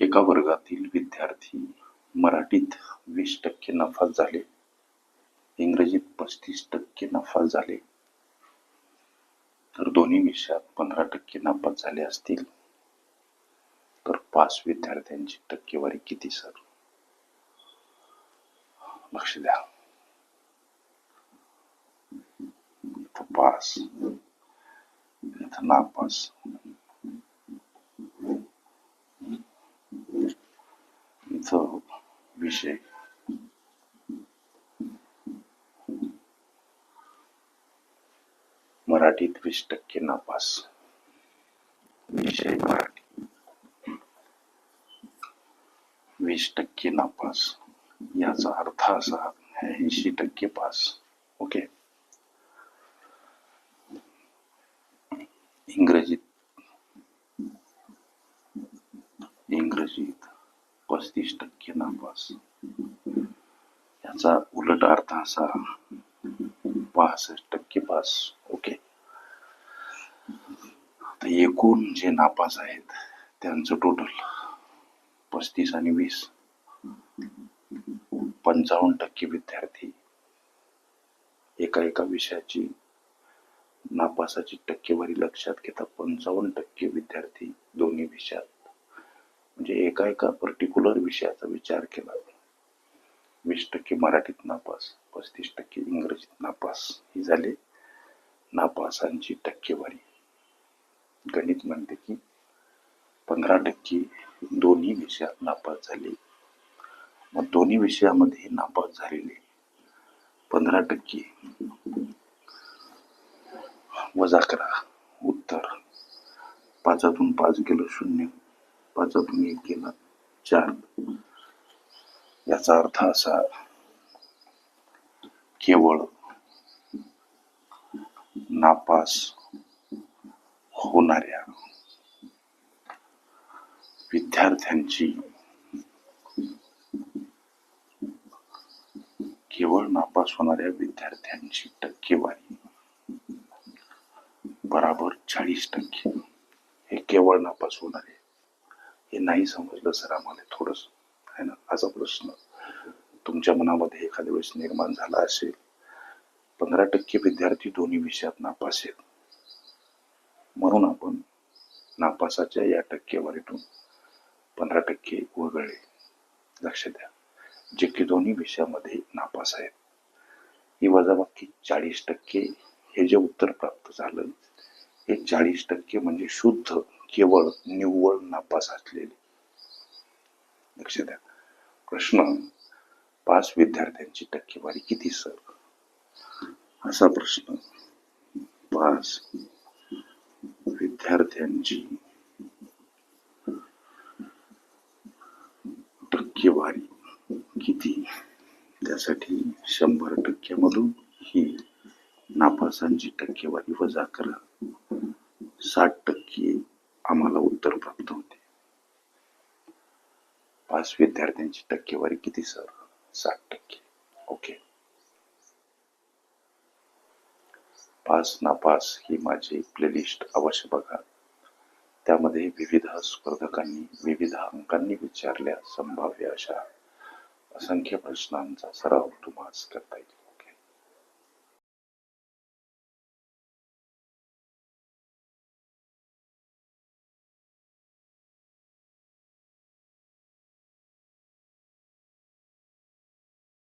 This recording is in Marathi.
एका वर्गातील विद्यार्थी मराठीत वीस टक्के नापास झाले. इंग्रजीत पस्तीस टक्के नापास झाले. तर दोन्ही विषयात पंधरा टक्के नापास झाले असतील. तर पास विद्यार्थ्यांची टक्केवारी किती सर? लक्ष द्या. पास इथं नापास. विषय मराठीत वीस टक्के नापास. विषय मराठी. वीस टक्के नापास. याचा अर्थ असा, ऐंशी टक्के पास. ओके इंग्रजीत. पस्तीस टक्के नापास याचा उलट अर्थ असा पासष्ट टक्के पास ओके एकूण जे नापास आहेत त्यांचं टोटल पस्तीस आणि वीस. पंचावन्न टक्के विद्यार्थी एका एका विषयाची नापासाची टक्केवारी लक्षात घेता पंचावन्न टक्के विद्यार्थी दोन्ही विषयात. म्हणजे एका एका पर्टिक्युलर विषयाचा विचार केला. वीस टक्के मराठीत नापास पस्तीस टक्के इंग्रजीत नापास ही झाले. नापासांची टक्केवारी. गणित म्हणते की पंधरा टक्के दोन्ही विषयात नापास झाले. मग दोन्ही विषयामध्ये नापास झालेले. पंधरा टक्के. वजा करा. उत्तर. पाचातून पाच गेलं शून्य. पाचातून एक गेला. चार याचा अर्थ असा केवळ नापास होणाऱ्या विद्यार्थ्यांची केवळ नापास होणाऱ्या विद्यार्थ्यांची टक्केवारी बराबर चाळीस टक्के. हे केवळ नापास होणारे हे नाही समजलं सर आम्हाला थोडस आहे ना असा प्रश्न. तुमच्या मनामध्ये एखाद्या वेळेस निर्माण झाला असेल पंधरा टक्के विद्यार्थी दोन्ही विषयात नापास आहेत. म्हणून आपण नापासाच्या या टक्केवारीतून पंधरा टक्के वगळले. लक्ष द्या. जे की दोन्ही विषयामध्ये नापास आहेत. ही वजाबाकी चाळीस टक्के हे जे उत्तर प्राप्त झालं हे चाळीस टक्के म्हणजे शुद्ध केवळ निव्वळ नापास असलेले. लक्ष द्या. प्रश्न पाच विद्यार्थ्यांची टक्केवारी किती सर? असा प्रश्न. पाच विद्यार्थ्यांची टक्केवारी किती? त्यासाठी शंभर टक्क्यामधून ही नापासांची टक्केवारी वजा करा. साठ टक्के आम्हाला उत्तर प्राप्त होते. पाच विद्यार्थ्यांची टक्केवारी किती सर साठ टक्के. ओके पास नापास ही माझी प्लेलिस्ट अवश्य बघा. त्यामध्ये विविध स्पर्धकांनी विविध अंकांनी विचारल्या संभाव्य अशा असंख्य प्रश्नांचा सराव तुम्हाला करता येईल.